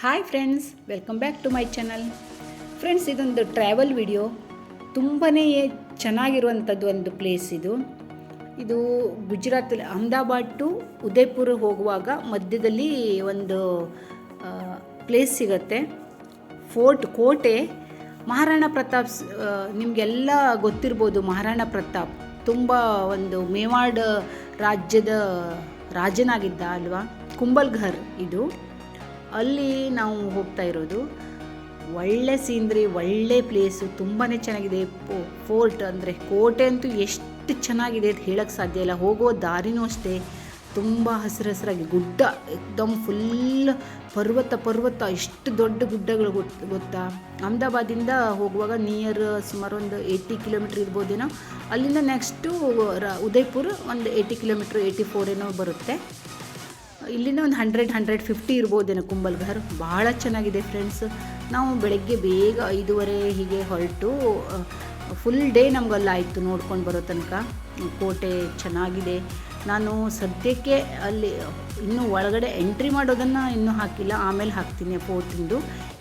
Hi friends welcome back to my channel friends ಇದೊಂದು travel video ತುಂಬಾ ಚೆನ್ನಾಗಿರುವಂಥದ್ದು ಒಂದು ಪ್ಲೇಸ್ ಇದು. ಇದು ಗುಜರಾತಲ್ಲಿ ಅಹಮದಾಬಾದ್ ಟು ಉದಯ್ಪುರ ಹೋಗುವಾಗ ಮಧ್ಯದಲ್ಲಿ ಒಂದು ಪ್ಲೇಸ್ ಸಿಗತ್ತೆ. ಫೋರ್ಟ್ ಕೋಟೆ. ಮಹಾರಾಣಾ ಪ್ರತಾಪ್ ನಿಮಗೆಲ್ಲ ಗೊತ್ತಿರ್ಬೋದು ಮಹಾರಾಣ ಪ್ರತಾಪ್. ತುಂಬ ಒಂದು ಮೇವಾಡ್ ರಾಜ್ಯದ ರಾಜನಾಗಿದ್ದ ಅಲ್ವಾ? ಕುಂಬಲ್ಘರ್ ಇದು. ಅಲ್ಲಿ ನಾವು ಹೋಗ್ತಾ ಇರೋದು. ಒಳ್ಳೆ ಸೀನ್ರಿ, ಒಳ್ಳೆ ಪ್ಲೇಸು ತುಂಬಾ ಚೆನ್ನಾಗಿದೆ. ಫೋರ್ಟ್ ಅಂದರೆ ಕೋಟೆ ಅಂತೂ ಎಷ್ಟು ಚೆನ್ನಾಗಿದೆ ಅಂತ ಹೇಳಕ್ಕೆ ಸಾಧ್ಯ ಇಲ್ಲ. ಹೋಗೋ ದಾರಿನೂ ಅಷ್ಟೇ. ತುಂಬ ಹಸಿರು ಹಸಿರಾಗಿ ಗುಡ್ಡ ಎಕ್ದಮ್ ಫುಲ್ ಪರ್ವತ ಪರ್ವತ. ಎಷ್ಟು ದೊಡ್ಡ ಗುಡ್ಡಗಳು ಗೊತ್, ಗೊತ್ತಾ? ಅಹಮದಾಬಾದಿಂದ ಹೋಗುವಾಗ ನಿಯರ್ ಸುಮಾರು ಒಂದು ಏಯ್ಟಿ ಕಿಲೋಮೀಟ್ರ್ ಇರ್ಬೋದೇನೋ, ಅಲ್ಲಿಂದ ನೆಕ್ಸ್ಟು ರ, ಉದಯ್ಪುರ್ ಒಂದು ಏಯ್ಟಿ ಕಿಲೋಮೀಟ್ರ್ ಏಯ್ಟಿ ಫೋರ್ ಏನೋ ಬರುತ್ತೆ. ಇಲ್ಲಿಂದ ಒಂದು ಹಂಡ್ರೆಡ್ ಹಂಡ್ರೆಡ್ ಫಿಫ್ಟಿ ಇರ್ಬೋದೇನೋ ಕುಂಬಲ್ಗಾರ್ ಭಾಳ ಚೆನ್ನಾಗಿದೆ ಫ್ರೆಂಡ್ಸ್. ನಾವು ಬೆಳಗ್ಗೆ ಬೇಗ ಐದೂವರೆ ಹೀಗೆ ಹೊರಟು ಫುಲ್ ಡೇ ನಮಗಲ್ಲ ಆಯಿತು ನೋಡ್ಕೊಂಡು ಬರೋ ತನಕ. ಕೋಟೆ ಚೆನ್ನಾಗಿದೆ. ನಾನು ಸದ್ಯಕ್ಕೆ ಅಲ್ಲಿ, ಇನ್ನೂ ಒಳಗಡೆ ಎಂಟ್ರಿ ಮಾಡೋದನ್ನು ಇನ್ನೂ ಹಾಕಿಲ್ಲ. ಆಮೇಲೆ ಹಾಕ್ತೀನಿ ಫೋರ್ಟಿಂದು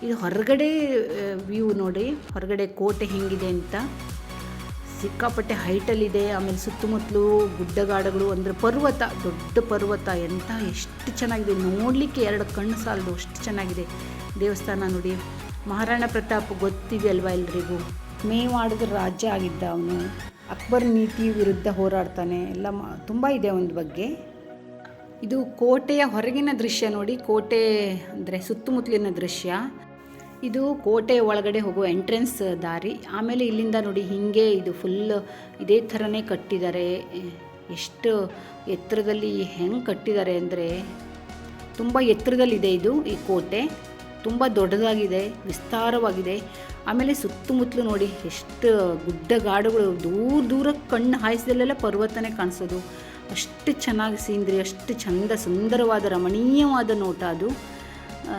ಇದು ಹೊರಗಡೆ ವ್ಯೂ ನೋಡಿ. ಹೊರಗಡೆ ಕೋಟೆ ಹೆಂಗಿದೆ ಅಂತ. ಸಿಕ್ಕಾಪಟ್ಟೆ ಹೈಟಲ್ಲಿದೆ ಆಮೇಲೆ ಸುತ್ತಮುತ್ತಲು ಗುಡ್ಡಗಾಡುಗಳು ಅಂದರೆ ಪರ್ವತ, ದೊಡ್ಡ ಪರ್ವತ ಎಂಥ ಎಷ್ಟು ಚೆನ್ನಾಗಿದೆ. ನೋಡಲಿಕ್ಕೆ ಎರಡು ಕಣ್ಣು ಸಾಲದು, ಅಷ್ಟು ಚೆನ್ನಾಗಿದೆ. ದೇವಸ್ಥಾನ ನೋಡಿ. ಮಹಾರಾಣ ಪ್ರತಾಪ್ ಗೊತ್ತಿದೆಯಲ್ವಾ ಎಲ್ರಿಗೂ? ಮೇವಾಡದ ರಾಜ ಆಗಿದ್ದ ಅವನು. ಅಕ್ಬರ್ ನೀತಿ ವಿರುದ್ಧ ಹೋರಾಡ್ತಾನೆ. ಎಲ್ಲ ತುಂಬ ಇದೆ ಅವನ ಬಗ್ಗೆ. ಇದು ಕೋಟೆಯ ಹೊರಗಿನ ದೃಶ್ಯ ನೋಡಿ. ಕೋಟೆ ಅಂದರೆ ಸುತ್ತಮುತ್ತಲಿನ ದೃಶ್ಯ. ಇದು ಕೋಟೆ ಒಳಗಡೆ ಹೋಗುವ ಎಂಟ್ರೆನ್ಸ್ ದಾರಿ. ಆಮೇಲೆ ಇಲ್ಲಿಂದ ನೋಡಿ ಹಿಂಗೆ ಇದು ಫುಲ್ ಇದೇ ಥರನೇ ಕಟ್ಟಿದ್ದಾರೆ. ಎಷ್ಟು ಎತ್ತರದಲ್ಲಿ ಹೆಂಗೆ ಕಟ್ಟಿದ್ದಾರೆ ಅಂದರೆ ತುಂಬ ಎತ್ತರದಲ್ಲಿದೆ ಇದು ಈ ಕೋಟೆ. ತುಂಬ ದೊಡ್ಡದಾಗಿದೆ, ವಿಸ್ತಾರವಾಗಿದೆ. ಆಮೇಲೆ ಸುತ್ತಮುತ್ತಲು ನೋಡಿ ಎಷ್ಟು ಗುಡ್ಡಗಾಡುಗಳು, ದೂರ ದೂರ ಕಣ್ಣು ಹಾಯಿಸಿದಲ್ಲೆಲ್ಲ ಪರ್ವತನೇ ಕಾಣಿಸೋದು. ಅಷ್ಟು ಚೆನ್ನಾಗಿ ಸೀಂದ್ರಿ ಅಷ್ಟು ಚಂದ ಸುಂದರವಾದ, ರಮಣೀಯವಾದ ನೋಟ ಅದು.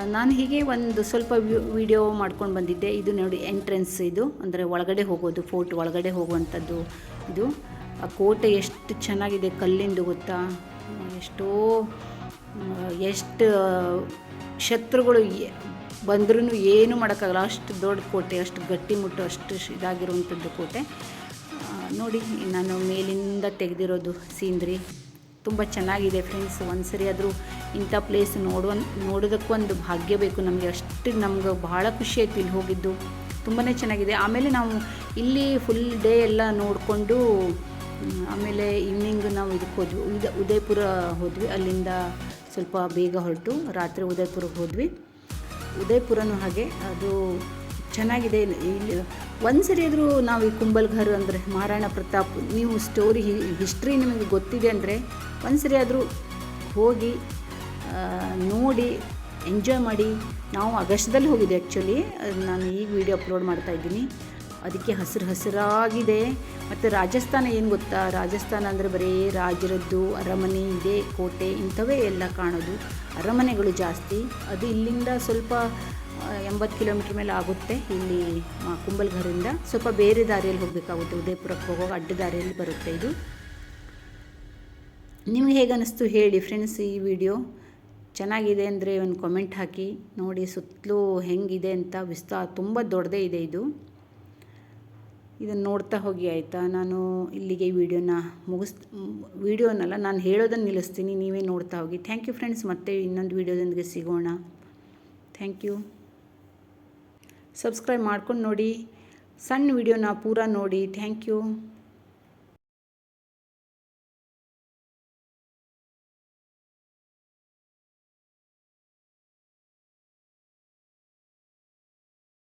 ನಾನು ಹೀಗೆ ಒಂದು ಸ್ವಲ್ಪ ವಿಡಿಯೋ ಮಾಡ್ಕೊಂಡು ಬಂದಿದ್ದೆ. ಇದು ನೋಡಿ ಎಂಟ್ರೆನ್ಸ್ ಇದು. ಅಂದರೆ ಒಳಗಡೆ ಹೋಗೋದು ಫೋರ್ಟ್ ಒಳಗಡೆ ಹೋಗುವಂಥದ್ದು ಇದು. ಆ ಕೋಟೆ ಎಷ್ಟು ಚೆನ್ನಾಗಿದೆ ಕಲ್ಲಿಂದು ಗೊತ್ತಾ? ಎಷ್ಟೋ ಎಷ್ಟು ಶತ್ರುಗಳು ಬಂದ್ರೂ ಏನು ಮಾಡೋಕ್ಕಾಗಲ್ಲ. ಅಷ್ಟು ದೊಡ್ಡ ಕೋಟೆ, ಅಷ್ಟು ಗಟ್ಟಿಮುಟ್ಟು ಅಷ್ಟು ಶ್- ಇದಾಗಿರುವಂಥದ್ದು ಕೋಟೆ. ನೋಡಿ, ನಾನು ಮೇಲಿಂದ ತೆಗೆದಿರೋದು ಸೀನ್ರಿ. ತುಂಬ ಚೆನ್ನಾಗಿದೆ ಫ್ರೆಂಡ್ಸ್ ಒಂದ್ಸರಿ ಆದರೂ ಇಂಥ ಪ್ಲೇಸ್ ನೋಡುವ, ನೋಡೋದಕ್ಕೂ ಒಂದು ಭಾಗ್ಯ ಬೇಕು ನಮಗೆ. ಅಷ್ಟು ನಮ್ಗೆ ಭಾಳ ಖುಷಿ ಆಯ್ತು ಇಲ್ಲಿ ಹೋಗಿದ್ದು. ತುಂಬಾ ಚೆನ್ನಾಗಿದೆ. ಆಮೇಲೆ ನಾವು ಇಲ್ಲಿ ಫುಲ್ ಡೇ ಎಲ್ಲ ನೋಡಿಕೊಂಡು ಆಮೇಲೆ ಈವ್ನಿಂಗ್ ನಾವು ಇದಕ್ಕೆ ಹೋದ್ವಿ. ಉದ, ಉದಯಪುರ ಹೋದ್ವಿ. ಅಲ್ಲಿಂದ ಸ್ವಲ್ಪ ಬೇಗ ಹೊರಟು ರಾತ್ರಿ ಉದಯಪುರಕ್ಕೆ ಹೋದ್ವಿ. ಉದಯಪುರನೂ ಹಾಗೆ. ಅದು ಚೆನ್ನಾಗಿದೆ. ಇಲ್ಲಿ ಒಂದು ಸರಿ ಆದರೂ ನಾವು ಈ ಕುಂಬಲ್ಘರ್ ಅಂದರೆ ಮಹಾರಾಣ ಪ್ರತಾಪ್, ನೀವು ಸ್ಟೋರಿ ಹಿಸ್ಟ್ರಿ ನಿಮಗೆ ಗೊತ್ತಿದೆ ಅಂದರೆ ಒಂದು ಸರಿ ಆದರೂ ಹೋಗಿ ನೋಡಿ ಎಂಜಾಯ್ ಮಾಡಿ. ನಾವು ಆಗಸ್ಟ್ದಲ್ಲಿ ಹೋಗಿದ್ದೆ ಆ್ಯಕ್ಚುಲಿ ನಾನು ಈಗ ವಿಡಿಯೋ ಅಪ್ಲೋಡ್ ಮಾಡ್ತಾ ಇದ್ದೀನಿ. ಅದಕ್ಕೆ ಹಸಿರು ಹಸಿರಾಗಿದೆ. ಮತ್ತು ರಾಜಸ್ಥಾನ ಏನು ಗೊತ್ತಾ? ರಾಜಸ್ಥಾನ ಅಂದರೆ ಬರೀ ರಾಜರದ್ದು ಅರಮನೆ ಇದೆ, ಕೋಟೆ ಇಂಥವೇ ಎಲ್ಲ ಕಾಣೋದು. ಅರಮನೆಗಳು ಜಾಸ್ತಿ. ಅದು ಇಲ್ಲಿಂದ ಸ್ವಲ್ಪ ಎಂಬತ್ತು ಕಿಲೋಮೀಟ್ರ್ ಮೇಲೆ ಆಗುತ್ತೆ ಇಲ್ಲಿ ಕುಂಬಲ್ಘರಿಂದ ಸ್ವಲ್ಪ ಬೇರೆ ದಾರಿಯಲ್ಲಿ ಹೋಗಬೇಕಾಗುತ್ತೆ, ಉದಯಪುರಕ್ಕೆ ಹೋಗೋ ಅಡ್ಡ ದಾರಿಯಲ್ಲಿ ಬರುತ್ತೆ ಇದು. ನಿಮ್ಗೆ ಹೇಗೆ ಅನ್ನಿಸ್ತು ಹೇಳಿ ಫ್ರೆಂಡ್ಸ್ ಈ ವಿಡಿಯೋ ಚೆನ್ನಾಗಿದೆ ಅಂದರೆ ಒಂದು ಕಾಮೆಂಟ್ ಹಾಕಿ. ನೋಡಿ, ಸುತ್ತಲೂ ಹೆಂಗಿದೆ ಅಂತ ವಿಸ್ತಾರ ತುಂಬ ದೊಡ್ಡದೇ ಇದೆ ಇದು. ಇದನ್ನು ನೋಡ್ತಾ ಹೋಗಿ ಆಯಿತಾ? ನಾನು ಇಲ್ಲಿಗೆ ಈ ವಿಡಿಯೋನ ಮುಗಿಸ್ ವಿಡಿಯೋನಲ್ಲ ನಾನು ಹೇಳೋದನ್ನು ನಿಲ್ಲಿಸ್ತೀನಿ, ನೀವೇ ನೋಡ್ತಾ ಹೋಗಿ. ಥ್ಯಾಂಕ್ ಯು ಫ್ರೆಂಡ್ಸ್ ಮತ್ತೆ ಇನ್ನೊಂದು ವಿಡಿಯೋದೊಂದಿಗೆ ಸಿಗೋಣ. ಥ್ಯಾಂಕ್ ಯು ಸಬ್ಸ್ಕ್ರೈಬ್ ಮಾಡ್ಕೊಂಡು ನೋಡಿ. ಸಣ್ಣ ವಿಡಿಯೋನ ಪೂರ ನೋಡಿ. Thank you